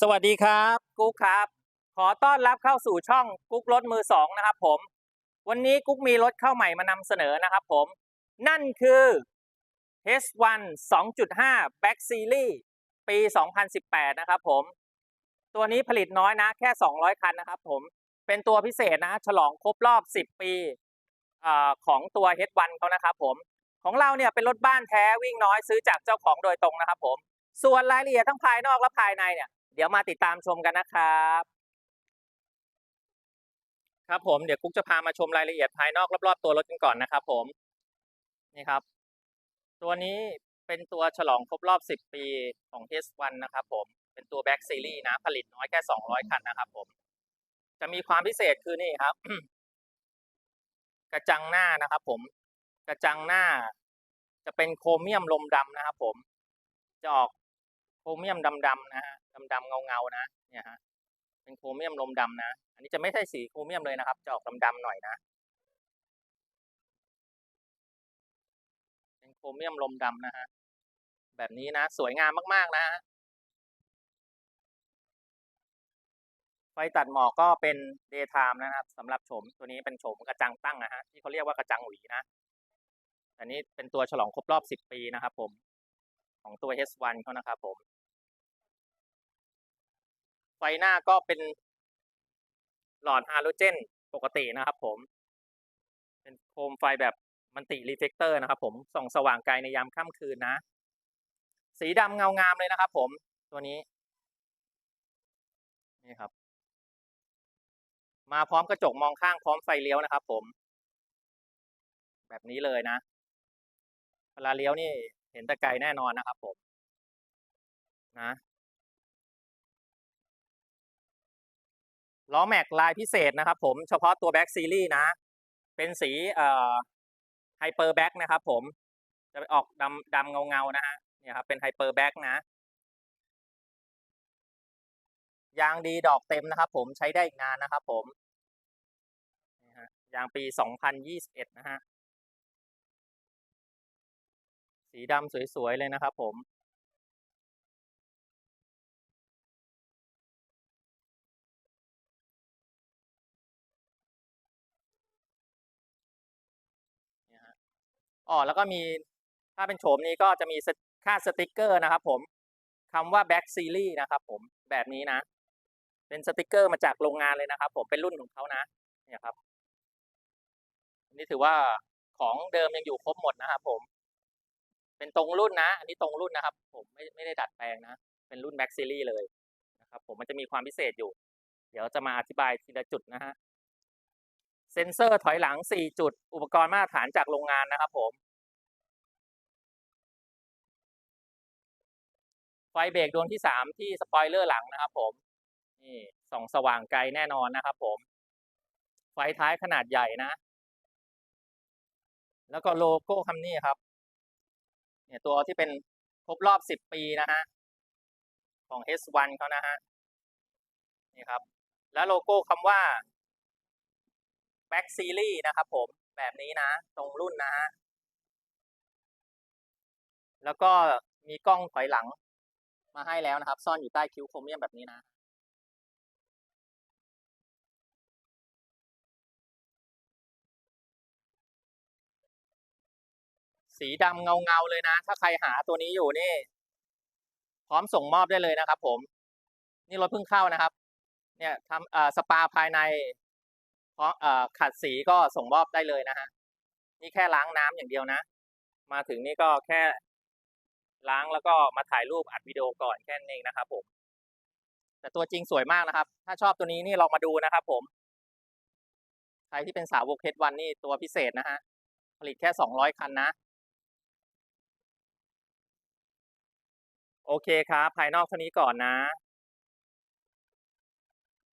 สวัสดีครับ กุ๊กครับ ขอต้อนรับเข้าสู่ช่องกุ๊กรถมือสองนะครับผม วันนี้กุ๊กมีรถเข้าใหม่มานำเสนอนะครับผม นั่นคือ H1 2.5 Back Series ปี 2018 นะครับผม ตัวนี้ผลิตน้อยนะ แค่ 200 คันนะครับผม เป็นตัวพิเศษนะ ฉลองครบรอบ 10 ปีอของตัว H1 เขานะครับผม ของเราเนี่ยเป็นรถบ้านแท้วิ่งน้อยซื้อจากเจ้าของโดยตรงนะครับผม ส่วนรายละเอียดทั้งภายนอกและภายในเนี่ย เดี๋ยวมาติดตามชมกันนะครับ ครับผมเดี๋ยวกุ๊กจะพามาชมรายละเอียดภายนอกรอบๆตัวรถกันก่อนนะครับ ผมนี่ครับ ตัวนี้เป็นตัวฉลองครบรอบ 10 ปีของ H1 นะครับผมเป็นตัว Back Series นะ ผลิตน้อยแค่ 200 คันนะครับผม จะมีความพิเศษคือนี่ครับ กระจังหน้านะครับผม กระจังหน้า จะเป็นโครเมียมลมดำนะครับผม จะออกโครเมียมดำๆนะฮะ ดำๆเงาๆนะเนี่ยฮะเป็นโครเมียมลมดำนะ อันนี้จะไม่ใช่สีโครเมียมเลยนะครับ จะออกดำๆหน่อยนะ เป็นโครเมียมลมดำนะฮะ แบบนี้นะ สวยงามมากๆนะฮะไฟตัดหมอกก็เป็น daytime นะครับสำหรับโฉมตัวนี้เป็นโฉมกระจังตั้งนะฮะที่เขาเรียกว่ากระจังหวีนะ อันนี้เป็นตัวฉลองครบรอบ 10 ปีนะครับผมของตัว H1 เขานะครับผม ฟหน้าก็เป็นหลอดฮาโลเจนปกตินะครับผม เป็นโคมไฟแบบมันติรีเฟกเตอร์นะครับผมส่องสว่างไกลในยามค่ำคืนนะ สีดำเงางามเลยนะครับผมตัวนี้ นี่ครับ มาพร้อมกระจกมองข้างพร้อมไฟเลี้ยวนะครับผม แบบนี้เลยนะเวลาเลี้ยวนี่เห็นแต่ไกลแน่นอนนะครับผมนะ ล้อแม็กลายพิเศษนะครับผมเฉพาะตัวแบ็กซีรีส์นะ เป็นสีเอ่อไฮเปอร์แบ็กนะครับผมจะไปออกดำดำเงาเงาๆนะฮะเนี่ยครับเป็นไฮเปอร์แบ็กนะ ยางดีดอกเต็มนะครับผมใช้ได้อีกนานนะครับผมยางปี 2021 นะฮะ สีดำสวย ๆ เลยนะครับผม อ๋อแล้วก็มีถ้าเป็นโฉมนี้ก็จะมีค่าสติกเกอร์นะครับ ผมคำว่า Back Series นะครับ ผมแบบนี้นะ เป็นสติกเกอร์มาจากโรงงานเลยนะครับ ผมเป็นรุ่นของเขานะเนี่ยครับอันนี้ถือว่าของเดิมยังอยู่ครบหมดนะครับ ผม เป็นตรงรุ่นนะ อันนี้ตรงรุ่นนะครับ ผมไม่ไม่ได้ดัดแปลงนะ เป็นรุ่น Back Series เลยนะครับ ผมมันจะมีความพิเศษอยู่ เดี๋ยวจะมาอธิบายทีละจุดนะฮะ เซ็นเซอร์ถอยหลัง 4 จุด อุปกรณ์มาตรฐานจากโรงงานนะครับผม ไฟเบรกดวงที่ 3 ที่สปอยเลอร์หลังนะครับผม นี่ส่องสว่างไกลแน่นอนนะครับผม ไฟท้ายขนาดใหญ่นะ แล้วก็โลโก้คำนี้ครับ เนี่ยตัวที่เป็นครบรอบ 10 ปีนะฮะ ของ S1 เขานะฮะ นี่ครับ แล้วโลโก้คำว่า Back Series นะครับผมแบบนี้นะ ตรงรุ่นนะฮะแล้วก็มีกล้องถอยหลังมาให้แล้วนะครับ ซ่อนอยู่ใต้คิ้วโครเมียมแบบนี้นะ สีดำเงาเงาๆเลยนะ ถ้าใครหาตัวนี้อยู่นี่ พร้อมส่งมอบได้เลยนะครับผม นี่รถเพิ่งเข้านะครับ เนี่ยทำสปาภายใน เพราะขัดสีก็ส่งมอบได้เลยนะฮะนี่แค่ล้างน้ำอย่างเดียวนะ มาถึงนี่ก็แค่ล้างแล้วก็มาถ่ายรูปอัดวิดีโอก่อนแค่นั้นเองนะครับผม แต่ตัวจริงสวยมากนะครับ ถ้าชอบตัวนี้นี่ลองมาดูนะครับผมใครที่เป็นสาวกเฮดวันนี่ตัวพิเศษนะฮะผลิตแค่สองร้อยคันนะ โอเคครับ ภายนอกเท่านี้ก่อนนะ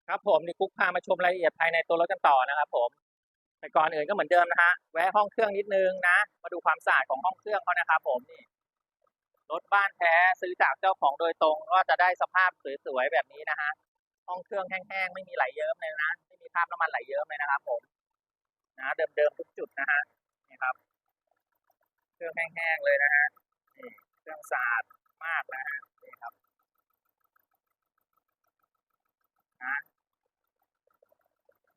ครับผมเดี๋ยวกุ๊กพามาชมรายละเอียดภายในตัวรถกันต่อนะครับผมแต่ก่อนอื่นก็เหมือนเดิมนะฮะแวะห้องเครื่องนิดนึงนะ มาดูความสะอาดของห้องเครื่องเขานะครับผมนี่รถบ้านแท้ซื้อจากเจ้าของโดยตรงก็จะได้สภาพสวยๆแบบนี้นะฮะห้องเครื่องแห้งๆไม่มีไหลเยิ้มเลยนะไม่มีคราบน้ำมันไหลเยิ้มเลยนะครับผมนะเดิมๆทุกจุดนะฮะนี่ครับ เครื่องแห้งๆเลยนะฮะนี่เครื่องสะอาดมากนะฮะนี่ครับนะ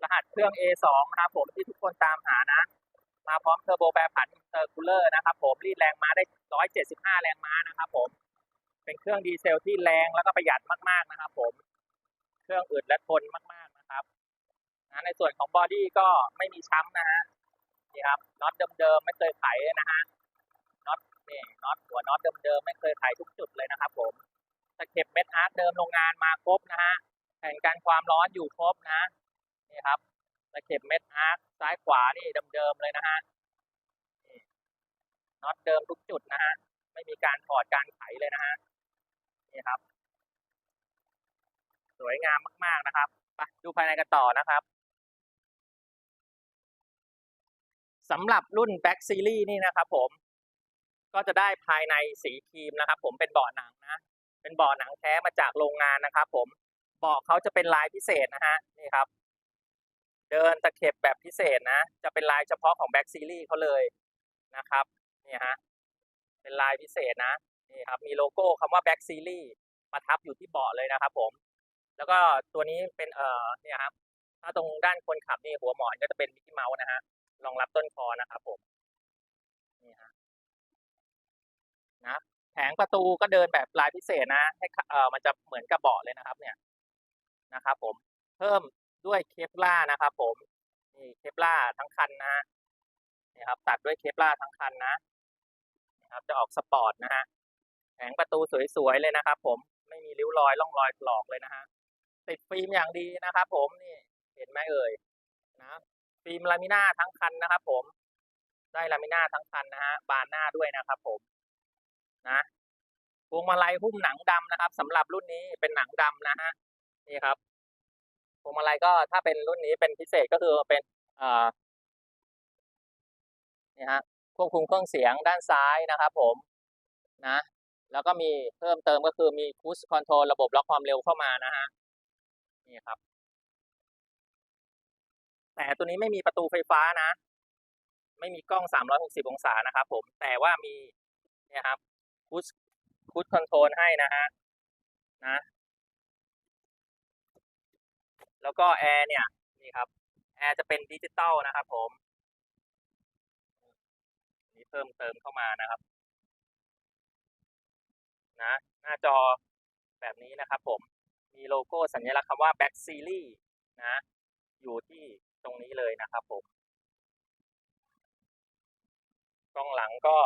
รหัสเครื่อง A2 นะครับผมที่ทุกคนตามหานะ มาพร้อมเทอร์โบแปรผันอินเตอร์คูลเลอร์นะครับผมรีดแรงม้าได้ 175 แรงม้านะครับผม เป็นเครื่องดีเซลที่แรงแล้วก็ประหยัดมากๆนะครับผมเครื่องอึดและทนมากๆนะครับนะในส่วนของบอดี้ก็ไม่มีช้ำนะฮะนี่ครับน็อตเดิมๆไม่เคยไขนะฮะน็อตนี่น็อตหัวน็อตเดิมๆไม่เคยไขทุกจุดเลยนะครับ ผมตะเข็บเม็ดอาร์ตเดิมโรงงานมาครบนะฮะแผ่นกันความร้อนอยู่ครบนะ นี่ครับตะเข็บเม็ดอาร์ตซ้ายขวานี่เดิมๆเลยนะฮะนี่น็อตเดิมทุกจุดนะฮะไม่มีการถอดการไขเลยนะฮะนี่ครับ สวยงามมาก ๆนะครับไปดูภายในกันต่อนะครับสำหรับรุ่น Back Series นี่นะครับผม ก็จะได้ภายในสีครีมนะครับ ผมเป็นเบาะหนังนะ เป็นเบาะหนังแท้มาจากโรงงานนะครับ ผมเบาะเขาจะเป็นลายพิเศษนะฮะนี่ครับ เดินตะเข็บแบบพิเศษนะ จะเป็นลายเฉพาะของ Back Series เขาเลยนะครับนี่ฮะเป็นลายพิเศษนะนี่ครับมีโลโก้คำว่า Back Series มาทับอยู่ที่เบาะเลยนะครับผมแล้วก็ตัวนี้เป็นเอ่อเนี่ยครับถ้าตรงด้านคนขับนี่หัวหมอนก็จะเป็นมิกกี้เมาส์นะฮะรองรับต้นคอนะครับผมนี่ฮะนะแผงประตูก็เดินแบบลายพิเศษนะให้เอ่อมันจะเหมือนกระเบาะเลยนะครับ เนี่ยนะครับ ผม เพิ่ม ด้วยเคปล่านะครับผมนี่เคปล่าทั้งคันนะนี่ครับตัดด้วยเคปล่าทั้งคันนะนี่ครับจะออกสปอร์ตนะฮะแผงประตูสวยๆเลยนะครับ ผมไม่มีริ้วรอยร่องรอยถลอกเลยนะฮะติดฟิล์มอย่างดีนะครับ ผมนี่เห็นไหมเอ่ยนะฟิล์มลามิน่าทั้งคันนะครับ ผมได้ลามิน่าทั้งคันนะฮะบานหน้าด้วยนะครับ ผมนะพวงมาลัยหุ้มหนังดำนะครับสำหรับรุ่นนี้เป็นหนังดำนะฮะนี่ครับ พวงมาลัยก็ถ้าเป็นรุ่นนี้เป็นพิเศษก็คือเป็นเนี่ฮะควบคุมเครื่องเสียงด้านซ้ายนะครับผมนะแล้วก็มีเพิ่มเติมก็คือมีคูสคอนโทรลระบบล็อกความเร็วเข้ามานะฮะนี่ครับ แต่ตัวนี้ไม่มีประตูไฟฟ้านะ ไม่มีกล้อง 360 องศานะครับผมแต่ว่ามีเนี่ยครับคูสคูสคอนโทรลให้นะฮะนะ แล้วก็แอร์เนี่ยนี่ครับแอร์จะเป็นดิจิตอลนะครับผมนี่เพิ่มเติมเข้ามานะครับนะหน้าจอแบบนี้นะครับผมมีโลโก้สัญลักษณ์คำว่า Back Series นะ อยู่ที่ตรงนี้เลยนะครับผมกล้องหลังก็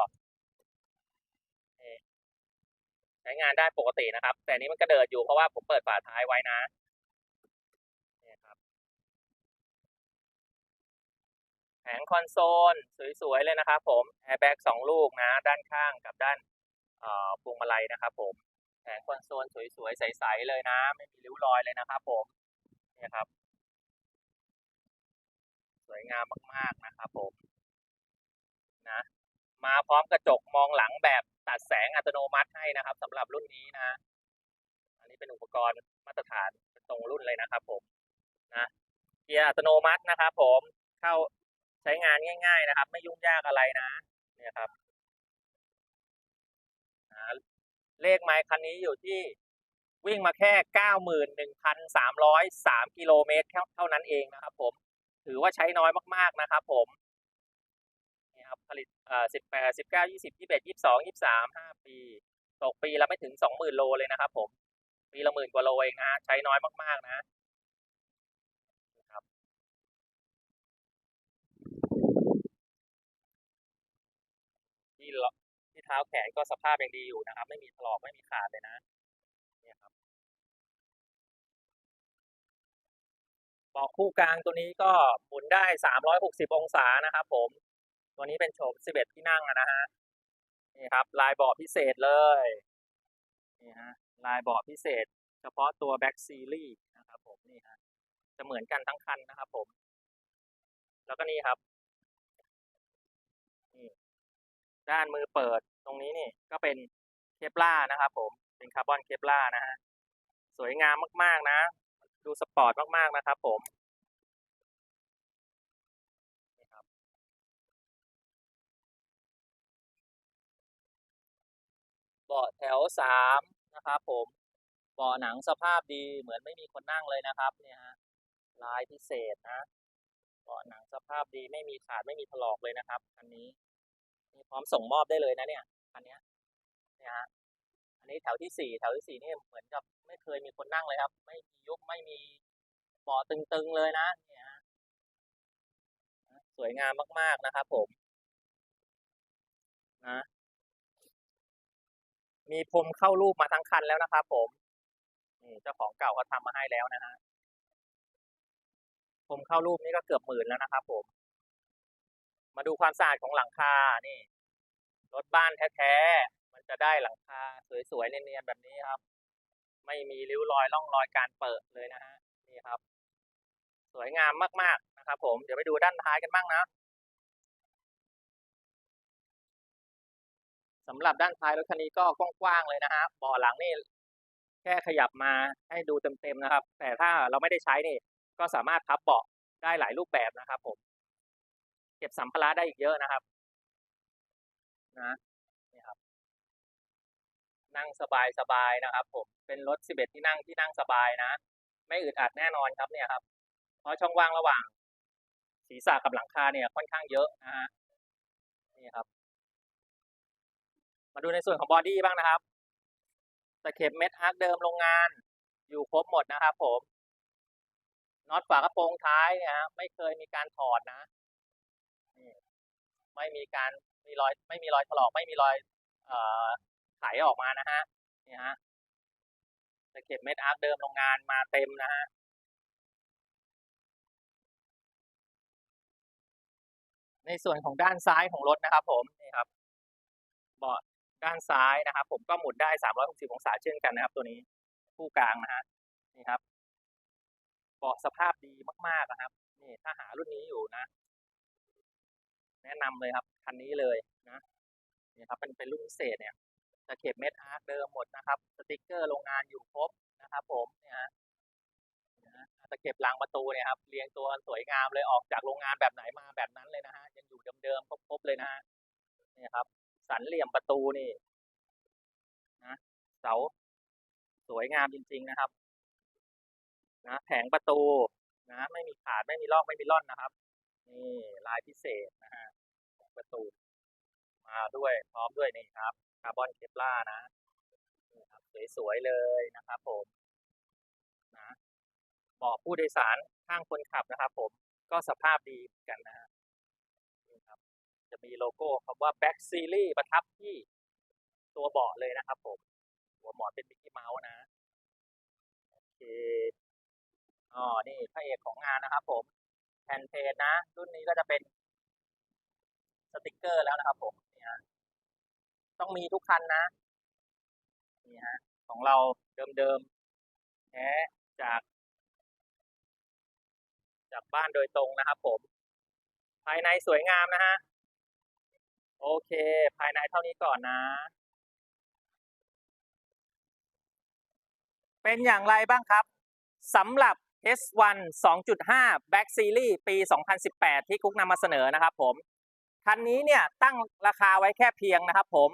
ใช้งานได้ปกตินะครับ แต่นี้มันก็เดิดอยู่เพราะว่าผมเปิดฝาท้ายไว้นะนี่ครับ แผงคอนโซล สวยๆ เลยนะครับผมแอร์แบ็กสองลูกนะ ด้านข้างกับด้านพวงมาลัยนะครับผมแผงคอนโซลสวยๆ ใสๆ เลยนะ ไม่มีริ้วรอยเลยนะครับผมนี่ครับ สวยงามมากๆนะครับผมนะมาพร้อมกระจกมองหลังแบบตัดแสงอัตโนมัติให้นะครับสำหรับรุ่นนี้นะ อันนี้เป็นอุปกรณ์มาตรฐานตรงรุ่นเลยนะครับผมนะเกียร์อัตโนมัตินะครับผมเข้า ช้งานง่าย ๆนะครับ ไม่ยุ่งยากอะไรนะเนี่ยครับเลขไมล์คันนี้อยู่ที่วิ่งมาแค่เก้าหมื่นหนึ่งพันสามร้อยสามกิโลเมตรเท่านั้นเองนะครับ ผม ถือว่าใช้น้อยมากๆนะครับ ผมนี่ครับผลิตเอ่อสิบแปดสิบเก้ายี่สิบยี่เอ็ดยิบสองยิบสามห้าปี ตกปีละไม่ถึงสองหมื่นโลเลยนะครับ ผม ปีละหมื่นกว่าโลเองนะใช้น้อยมากๆนะ ครับ ที่เลาะที่ เท้าแขนก็สภาพยังดีอยู่นะครับ ไม่มีถลอกไม่มีขาดเลยนะเนี่ยครับเบาะคู่กลางตัวนี้ก็หมุนได้ 360 องศานะครับผม ตัวนี้เป็นโฉม 11 ที่นั่งนะฮะ นี่ครับ ลายเบาะพิเศษเลย นี่ฮะ ลายเบาะพิเศษ เฉพาะตัว Back Series นะครับผม นี่ฮะ จะเหมือนกันทั้งคันนะครับผม แล้วก็นี่ครับ นี่ ด้านมือเปิด ตรงนี้นี่ก็เป็นเคปล่านะครับผมเป็นคาร์บอนเคปล่านะฮะสวยงามมากๆนะ ดูสปอร์ตมากๆนะครับผมเบาะแถว3นะครับผมเบาะหนังสภาพดีเหมือนไม่มีคนนั่งเลยนะครับเนี่ยฮะลายพิเศษนะเบาะหนังสภาพดีไม่มีขาดไม่มีถลอกเลยนะครับคันนี้นี่พร้อมส่งมอบได้เลยนะเนี่ย คันนี้เนี่ยฮะอันนี้แถวที่สี่แถวที่สี่นี่เหมือนกับไม่เคยมีคนนั่งเลยครับ ไม่มียุบไม่มีเบาตึงๆเลยนะเนี่ยฮะสวยงามมาก ๆนะครับผมนะมีพรมเข้ารูปมาทั้งคันแล้วนะครับผมนี่เจ้าของเก่าเขาทำมาให้แล้วนะฮะพรมเข้ารูปนี่ก็เกือบหมื่นแล้วนะครับผม มาดูความสะอาดของหลังคานี่ รถบ้านแท้ๆ มันจะได้หลังคาสวยๆ เนียนๆ แบบนี้ครับ ไม่มีริ้วรอยร่องรอยการเปิดเลยนะฮะ นี่ครับ สวยงามมากๆ นะครับผม เดี๋ยวไปดูด้านท้ายกันบ้างนะสำหรับด้านท้ายรถคันนี้ก็กว้างๆ เลยนะฮะเบาะหลังนี่แค่ขยับมาให้ดูเต็มๆ นะครับ แต่ถ้าเราไม่ได้ใช้นี่ ก็สามารถพับเบาะได้หลายรูปแบบนะครับผม เก็บสัมภาระได้อีกเยอะนะครับ นะนี่ครับ นั่งสบายๆนะครับ ผม เป็นรถ 11 ที่นั่งที่นั่งสบายนะ ไม่อึดอัดแน่นอนครับเนี่ยครับ เพราะช่องว่างระหว่าง ศีรษะกับหลังคาเนี่ยค่อนข้างเยอะนะฮะนี่ครับ มาดูในส่วนของบอดี้บ้างนะครับตะเข็บเม็ดอาร์คเดิมโรงงาน อยู่ครบหมดนะครับ ผมน็อตฝากระโปรงท้ายเนี่ยฮะไม่เคยมีการถอดนะไม่มีการ มีรอยไม่มีรอยถลอกไม่มีรอยอ่อไขออกมานะฮะนี่ฮะตะเข็บเม็ดอาร์คเดิมโรงงานมาเต็มนะฮะในส่วนของด้านซ้ายของรถนะครับ ผมนี่ครับเบาะด้านซ้ายนะครับ ผมก็หมุนได้ 360 องศาเช่นกันนะครับ ตัวนี้คู่กลางนะฮะนี่ครับเบาะสภาพดีมากๆนะครับนี่ถ้าหารุ่นนี้อยู่นะ แนะนำเลยครับคันนี้เลยนะนี่ครับเป็นเป็นรุ่นพิเศษเนี่ยตะเข็บเม็ดอาร์คเดิมหมดนะครับสติกเกอร์โรงงานอยู่ครบนะครับ ผมเนี่ยฮะนะฮะตะเข็บรางประตูเนี่ยครับเรียงตัวสวยงามเลยออกจากโรงงานแบบไหนมาแบบนั้นเลยนะฮะยังอยู่เดิมๆครบๆเลยนะฮะนี่ครับ สันเหลี่ยมประตูนี่นะเสาสวยงามจริง ๆนะครับนะแผงประตูนะ ไม่มีขาดไม่มีลอกไม่มีร่อนนะครับ นี่ลายพิเศษนะฮะ ประตูมาด้วยพร้อมด้วยนี่ครับคาร์บอนเคปล่านะนี่ครับสวยๆเลยนะครับผมนะเบาะผู้โดยสารข้างคนขับนะครับ ผมก็สภาพดีเหมือนกันนะนี่ครับ จะมีโลโก้คำว่า Back Series ประทับที่ตัวเบาะเลยนะครับ ผม หัวหมอนเป็นมิกกี้เมาส์นะโอเคอ๋อนี่พระเอกของงานนะครับ ผมแผ่นเพจนะ รุ่นนี้ก็จะเป็น ติกเกอร์แล้วนะครับผมเนี่ยต้องมีทุกคันนะนี่ฮะของเราเดิมๆแท้จาก จากบ้านโดยตรงนะครับผม ภายในสวยงามนะฮะ โอเค ภายในเท่านี้ก่อนนะ เป็นอย่างไรบ้างครับสำหรับ S1 2.5 Back Series ปี 2018 ที่กุ๊กนำมาเสนอนะครับผม คันนี้เนี่ยตั้งราคาไว้แค่เพียงนะครับผม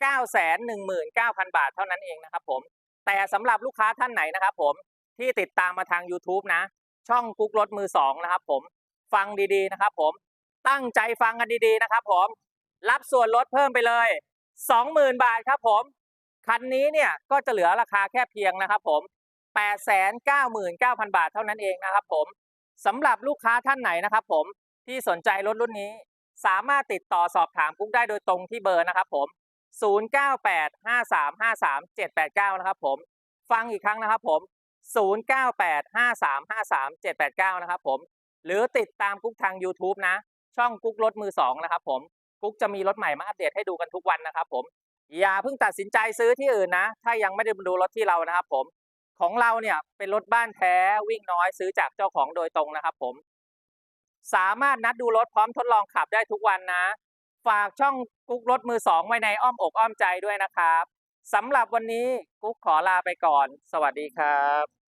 919,000 บาทเท่านั้นเองนะครับผม แต่สำหรับลูกค้าท่านไหนนะครับผมที่ติดตามมาทาง YouTube นะ ช่องกุ๊กรถมือ2นะครับผม ฟังดีๆนะครับผม ตั้งใจฟังกันดีๆนะครับผม รับส่วนลดเพิ่มไปเลย 20,000 บาทครับผม คันนี้เนี่ยก็จะเหลือราคาแค่เพียงนะครับผม 899,000 บาทเท่านั้นเองนะครับผมสำหรับลูกค้าท่านไหนนะครับผมที่สนใจรถรุ่นนี้ สามารถติดต่อสอบถามกุ๊กได้โดยตรงที่เบอร์นะครับผม 0985353789 นะครับผม ฟังอีกครั้งนะครับผม 0985353789 นะครับผม หรือติดตามกุ๊กทาง YouTube นะ ช่องกุ๊กรถมือ 2 นะครับผม กุ๊กจะมีรถใหม่มาอัปเดตให้ดูกันทุกวันนะครับผม อย่าเพิ่งตัดสินใจซื้อที่อื่นนะ ถ้ายังไม่ได้ดูรถที่เรานะครับผม ของเราเนี่ยเป็นรถบ้านแท้วิ่งน้อยซื้อจากเจ้าของโดยตรงนะครับผม สามารถนัดดูรถพร้อมทดลองขับได้ทุกวันนะ ฝากช่องกุ๊กรถมือสองไว้ในอ้อมอกอ้อมใจด้วยนะครับสำหรับวันนี้กุ๊กขอลาไปก่อน สวัสดีครับ